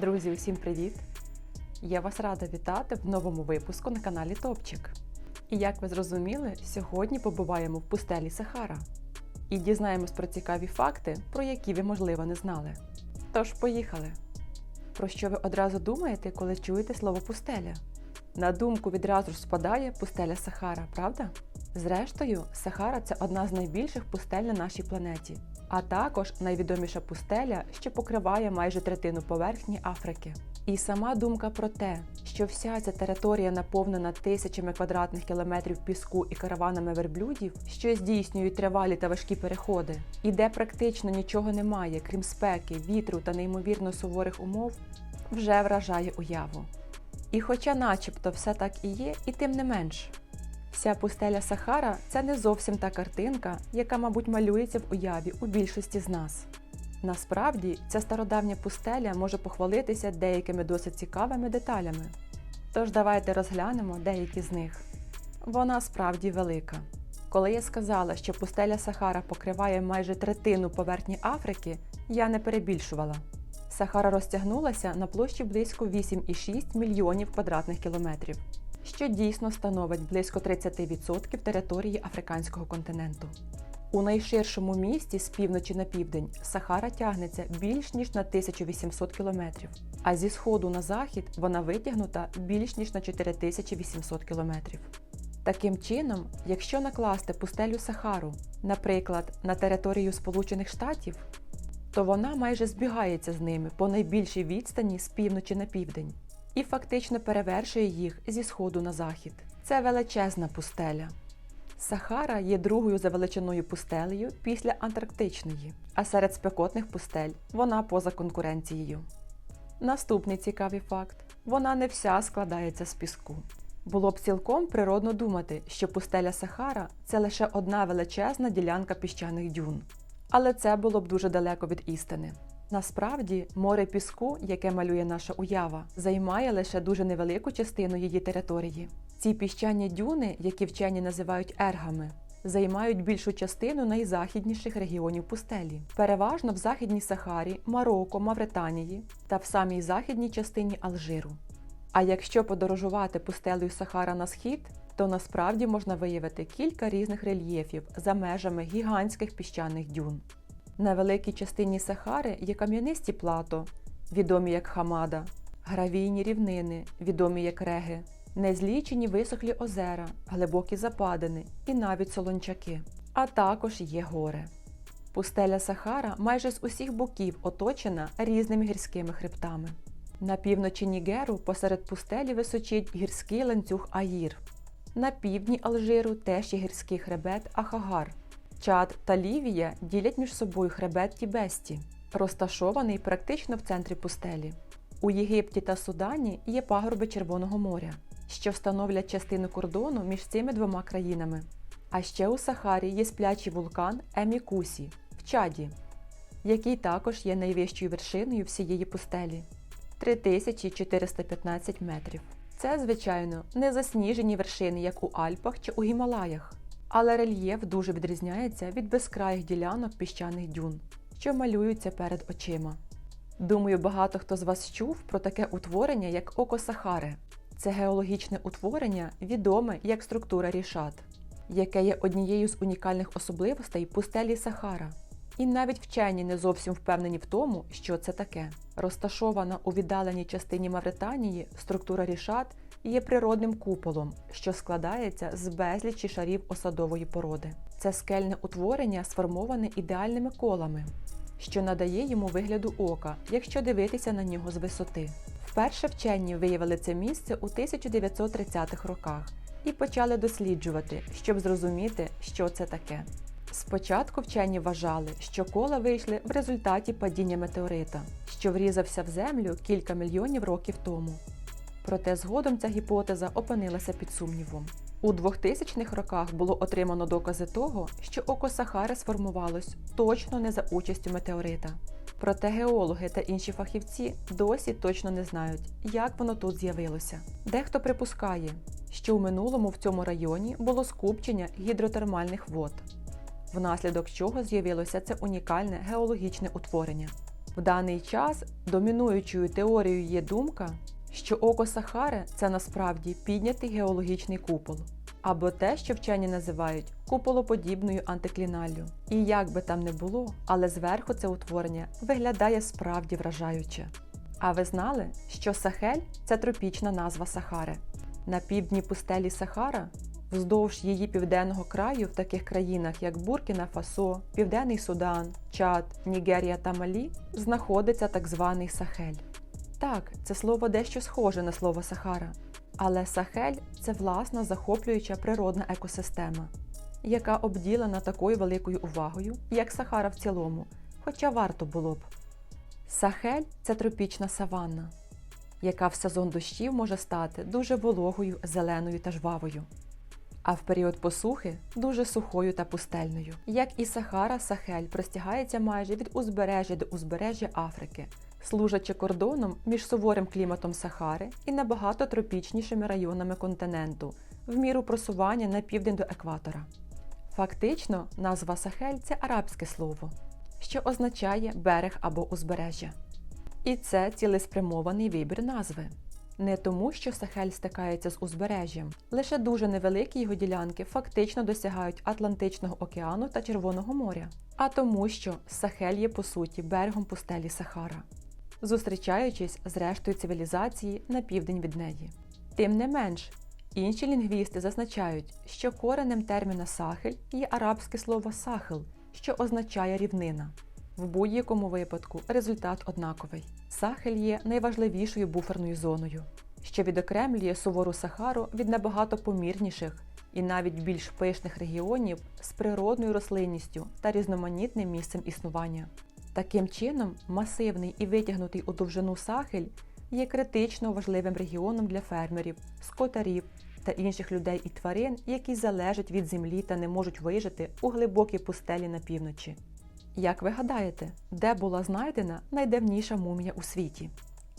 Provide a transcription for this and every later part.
Друзі, усім привіт! Я вас рада вітати в новому випуску на каналі Топчик. І як ви зрозуміли, сьогодні побуваємо в пустелі Сахара і дізнаємось про цікаві факти, про які ви, можливо, не знали. Тож, поїхали! Про що ви одразу думаєте, коли чуєте слово пустеля? На думку відразу ж спадає пустеля Сахара, правда? Зрештою, Сахара це одна з найбільших пустель на нашій планеті, а також найвідоміша пустеля, що покриває майже третину поверхні Африки. І сама думка про те, що вся ця територія наповнена тисячами квадратних кілометрів піску і караванами верблюдів, що здійснюють тривалі та важкі переходи, і де практично нічого немає, крім спеки, вітру та неймовірно суворих умов, вже вражає уяву. І хоча начебто все так і є, і тим не менш. Вся пустеля Сахара це не зовсім та картинка, яка, мабуть, малюється в уяві у більшості з нас. Насправді, ця стародавня пустеля може похвалитися деякими досить цікавими деталями. Тож давайте розглянемо деякі з них. Вона справді велика. Коли я сказала, що пустеля Сахара покриває майже третину поверхні Африки, я не перебільшувала. Сахара розтягнулася на площі близько 8,6 мільйонів квадратних кілометрів, що дійсно становить близько 30% території африканського континенту. У найширшому місті з півночі на південь Сахара тягнеться більш ніж на 1800 кілометрів, а зі сходу на захід вона витягнута більш ніж на 4800 кілометрів. Таким чином, якщо накласти пустелю Сахару, наприклад, на територію Сполучених Штатів, то вона майже збігається з ними по найбільшій відстані з півночі на південь і фактично перевершує їх зі сходу на захід. Це величезна пустеля. Сахара є другою за величиною пустелею після Антарктичної, а серед спекотних пустель вона поза конкуренцією. Наступний цікавий факт: вона не вся складається з піску. Було б цілком природно думати, що пустеля Сахара це лише одна величезна ділянка піщаних дюн. Але це було б дуже далеко від істини. Насправді, море піску, яке малює наша уява, займає лише дуже невелику частину її території. Ці піщані дюни, які вчені називають ергами, займають більшу частину найзахідніших регіонів пустелі, переважно в Західній Сахарі, Марокко, Мавританії та в самій західній частині Алжиру. А якщо подорожувати пустелею Сахара на схід, то насправді можна виявити кілька різних рельєфів за межами гігантських піщаних дюн. На великій частині Сахари є кам'янисті плато, відомі як Хамада, гравійні рівнини, відомі як реги, незлічені висохлі озера, глибокі западини і навіть солончаки. А також є гори. Пустеля Сахара майже з усіх боків оточена різними гірськими хребтами. На півночі Нігеру посеред пустелі височить гірський ланцюг Аїр. На півдні Алжиру теж є гірський хребет Ахагар. Чад та Лівія ділять між собою хребет Тібесті, розташований практично в центрі пустелі. У Єгипті та Судані є пагорби Червоного моря, що становлять частину кордону між цими двома країнами. А ще у Сахарі є сплячий вулкан Емікусі в Чаді, який також є найвищою вершиною всієї пустелі 3415 метрів. Це, звичайно, не засніжені вершини, як у Альпах чи у Гімалаях, але рельєф дуже відрізняється від безкраїх ділянок піщаних дюн, що малюються перед очима. Думаю, багато хто з вас чув про таке утворення, як Око Сахари. Це геологічне утворення, відоме як структура рішат, яке є однією з унікальних особливостей пустелі Сахара. І навіть вчені не зовсім впевнені в тому, що це таке. Розташована у віддаленій частині Мавританії, структура рішат є природним куполом, що складається з безлічі шарів осадової породи. Це скельне утворення сформоване ідеальними колами, що надає йому вигляду ока, якщо дивитися на нього з висоти. Вперше вчені виявили це місце у 1930-х роках і почали досліджувати, щоб зрозуміти, що це таке. Спочатку вчені вважали, що кола вийшли в результаті падіння метеорита, що врізався в землю кілька мільйонів років тому. Проте згодом ця гіпотеза опинилася під сумнівом. У 2000-х роках було отримано докази того, що око Сахари сформувалось точно не за участю метеорита. Проте геологи та інші фахівці досі точно не знають, як воно тут з'явилося. Дехто припускає, що в минулому в цьому районі було скупчення гідротермальних вод, внаслідок чого з'явилося це унікальне геологічне утворення. В даний час домінуючою теорією є думка, що око Сахари це насправді піднятий геологічний купол, або те, що вчені називають куполоподібною антикліналлю. І як би там не було, але зверху це утворення виглядає справді вражаюче. А ви знали, що Сахель це тропічна назва Сахари? На півдні пустелі Сахара, вздовж її південного краю в таких країнах, як Буркіна Фасо, Південний Судан, Чад, Нігерія та Малі, знаходиться так званий Сахель. Так, це слово дещо схоже на слово Сахара, але Сахель це власна захоплююча природна екосистема, яка обділена такою великою увагою, як Сахара в цілому, хоча варто було б. Сахель це тропічна саванна, яка в сезон дощів може стати дуже вологою, зеленою та жвавою, а в період посухи дуже сухою та пустельною. Як і Сахара, Сахель простягається майже від узбережжя до узбережжя Африки, служачи кордоном між суворим кліматом Сахари і набагато тропічнішими районами континенту, в міру просування на південь до екватора. Фактично, назва Сахель це арабське слово, що означає берег або узбережжя. І це цілеспрямований вибір назви. Не тому, що Сахель стикається з узбережжям, лише дуже невеликі його ділянки фактично досягають Атлантичного океану та Червоного моря, а тому, що Сахель є по суті берегом пустелі Сахара, зустрічаючись з рештою цивілізації на південь від неї. Тим не менш, інші лінгвісти зазначають, що коренем терміна Сахель є арабське слово сахел, що означає рівнина. В будь-якому випадку результат однаковий. Сахель є найважливішою буферною зоною, що відокремлює сувору Сахару від набагато помірніших і навіть більш пишних регіонів з природною рослинністю та різноманітним місцем існування. Таким чином, масивний і витягнутий у довжину Сахель є критично важливим регіоном для фермерів, скотарів та інших людей і тварин, які залежать від землі та не можуть вижити у глибокій пустелі на півночі. Як ви гадаєте, де була знайдена найдавніша мумія у світі?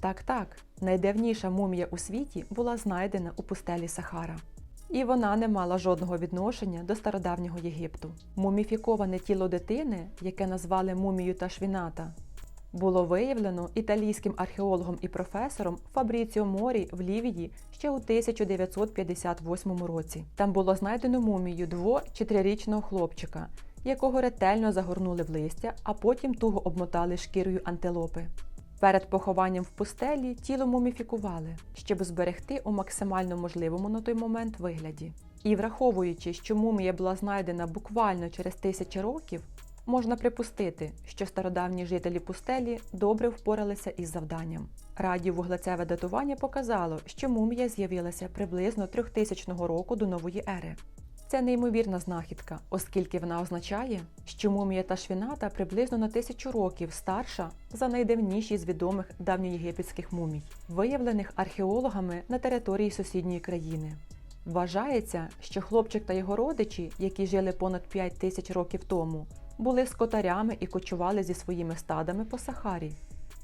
Так, так, найдавніша мумія у світі була знайдена у пустелі Сахара. І вона не мала жодного відношення до стародавнього Єгипту. Муміфіковане тіло дитини, яке назвали мумію Ташвіната, було виявлено італійським археологом і професором Фабріціо Морі в Лівії ще у 1958 році. Там було знайдено мумію дво- чи трирічного хлопчика, якого ретельно загорнули в листя, а потім туго обмотали шкірою антилопи. Перед похованням в пустелі тіло муміфікували, щоб зберегти у максимально можливому на той момент вигляді. І враховуючи, що мумія була знайдена буквально через тисячі років, можна припустити, що стародавні жителі пустелі добре впоралися із завданням. Радіовуглецеве датування показало, що мумія з'явилася приблизно 3000 року до нової ери. Це неймовірна знахідка, оскільки вона означає, що мумія Ташвіната приблизно на тисячу років старша за найдавніші з відомих давньоєгипетських мумій, виявлених археологами на території сусідньої країни. Вважається, що хлопчик та його родичі, які жили понад 5 тисяч років тому, були скотарями і кочували зі своїми стадами по Сахарі.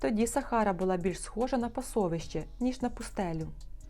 Тоді Сахара була більш схожа на пасовище, ніж на пустелю.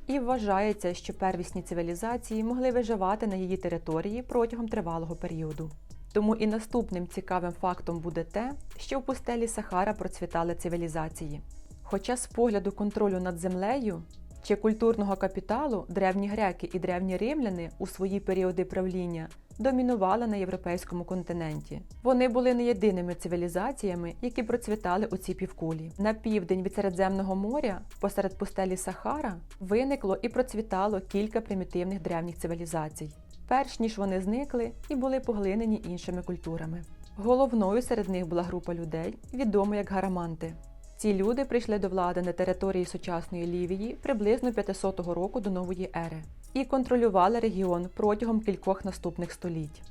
І вважається, що первісні цивілізації могли виживати на її території протягом тривалого періоду. Тому і наступним цікавим фактом буде те, що в пустелі Сахара процвітали цивілізації. Хоча з погляду контролю над землею чи культурного капіталу древні греки і древні римляни у свої періоди правління домінували на європейському континенті. Вони були не єдиними цивілізаціями, які процвітали у цій півкулі. На південь від Середземного моря, посеред пустелі Сахара, виникло і процвітало кілька примітивних древніх цивілізацій, перш ніж вони зникли і були поглинені іншими культурами. Головною серед них була група людей, відома як гараманти. Ці люди прийшли до влади на території сучасної Лівії приблизно 500 року до нової ери і контролювали регіон протягом кількох наступних століть.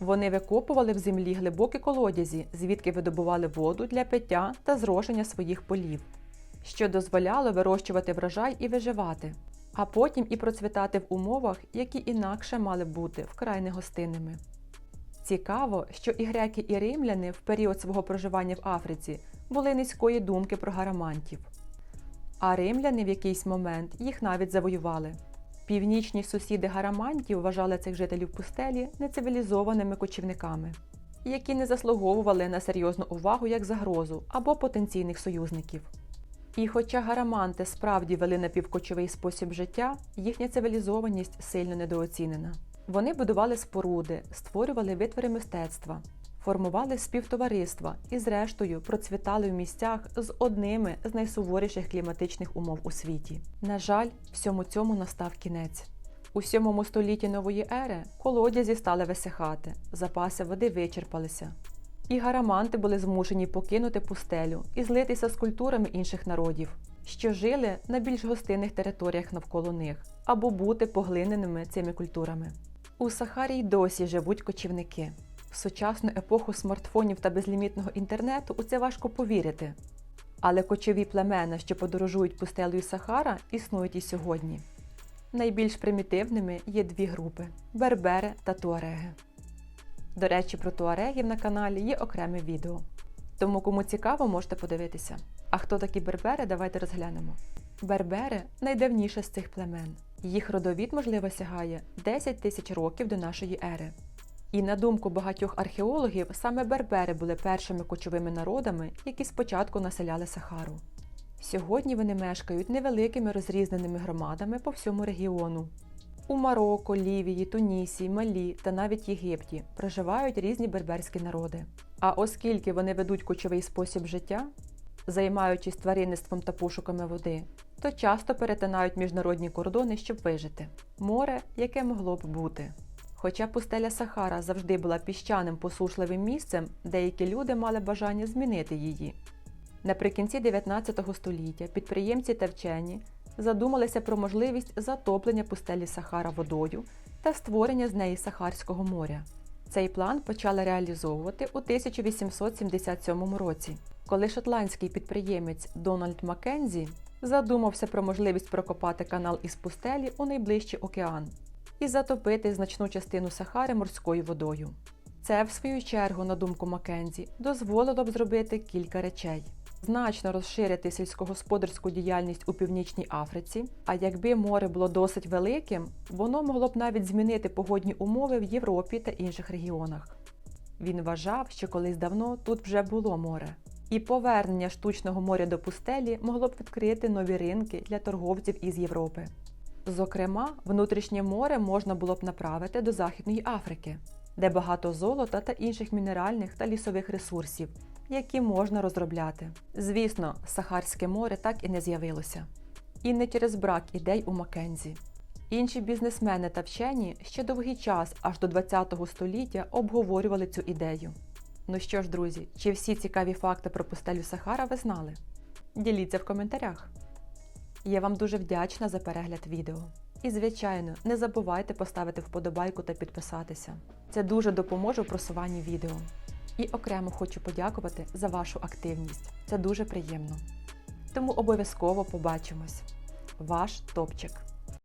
Вони викопували в землі глибокі колодязі, звідки видобували воду для пиття та зрошення своїх полів, що дозволяло вирощувати врожай і виживати, а потім і процвітати в умовах, які інакше мали бути вкрай негостинними. Цікаво, що і греки, і римляни в період свого проживання в Африці були низької думки про гарамантів. А римляни в якийсь момент їх навіть завоювали. Північні сусіди гарамантів вважали цих жителів пустелі нецивілізованими кочівниками. які не заслуговували на серйозну увагу як загрозу або потенційних союзників. І хоча гараманти справді вели напівкочовий спосіб життя, їхня цивілізованість сильно недооцінена. Вони будували споруди, створювали витвори мистецтва, формували співтовариства і, зрештою, процвітали в місцях з одними з найсуворіших кліматичних умов у світі. На жаль, всьому цьому настав кінець. У сьомому столітті нової ери колодязі стали висихати, запаси води вичерпалися. І гараманти були змушені покинути пустелю і злитися з культурами інших народів, що жили на більш гостинних територіях навколо них, або бути поглиненими цими культурами. У Сахарі й досі живуть кочівники. В сучасну епоху смартфонів та безлімітного інтернету у це важко повірити. Але кочові племена, що подорожують пустелею Сахара, існують і сьогодні. Найбільш примітивними є дві групи бербери та туареги. До речі, про туарегів на каналі є окреме відео. Тому, кому цікаво, можете подивитися. А хто такі бербери, давайте розглянемо. Бербери найдавніше з цих племен. Їх родовід, можливо, сягає 10 тисяч років до нашої ери. І на думку багатьох археологів, саме бербери були першими кочовими народами, які спочатку населяли Сахару. Сьогодні вони мешкають невеликими розрізненими громадами по всьому регіону. У Марокко, Лівії, Тунісі, Малі та навіть Єгипті проживають різні берберські народи. А оскільки вони ведуть кочовий спосіб життя, займаючись тваринництвом та пошуками води, то часто перетинають міжнародні кордони, щоб вижити. Море, яке могло б бути. Хоча пустеля Сахара завжди була піщаним посушливим місцем, деякі люди мали бажання змінити її. Наприкінці 19 століття підприємці та вчені задумалися про можливість затоплення пустелі Сахара водою та створення з неї Сахарського моря. Цей план почали реалізовувати у 1877 році, коли шотландський підприємець Дональд Маккензі задумався про можливість прокопати канал із пустелі у найближчий океан і затопити значну частину Сахари морською водою. Це, в свою чергу, на думку Маккензі, дозволило б зробити кілька речей. Значно розширити сільськогосподарську діяльність у Північній Африці, а якби море було досить великим, воно могло б навіть змінити погодні умови в Європі та інших регіонах. Він вважав, що колись давно тут вже було море, і повернення штучного моря до пустелі могло б відкрити нові ринки для торговців із Європи. Зокрема, внутрішнє море можна було б направити до Західної Африки, де багато золота та інших мінеральних та лісових ресурсів, які можна розробляти. Звісно, Сахарське море так і не з'явилося. І не через брак ідей у Маккензі. Інші бізнесмени та вчені ще довгий час, аж до ХХ століття, обговорювали цю ідею. Ну що ж, друзі, чи всі цікаві факти про пустелю Сахара ви знали? Діліться в коментарях. Я вам дуже вдячна за перегляд відео. І, звичайно, не забувайте поставити вподобайку та підписатися. Це дуже допоможе у просуванні відео. І окремо хочу подякувати за вашу активність. Це дуже приємно. Тому обов'язково побачимось. Ваш топчик.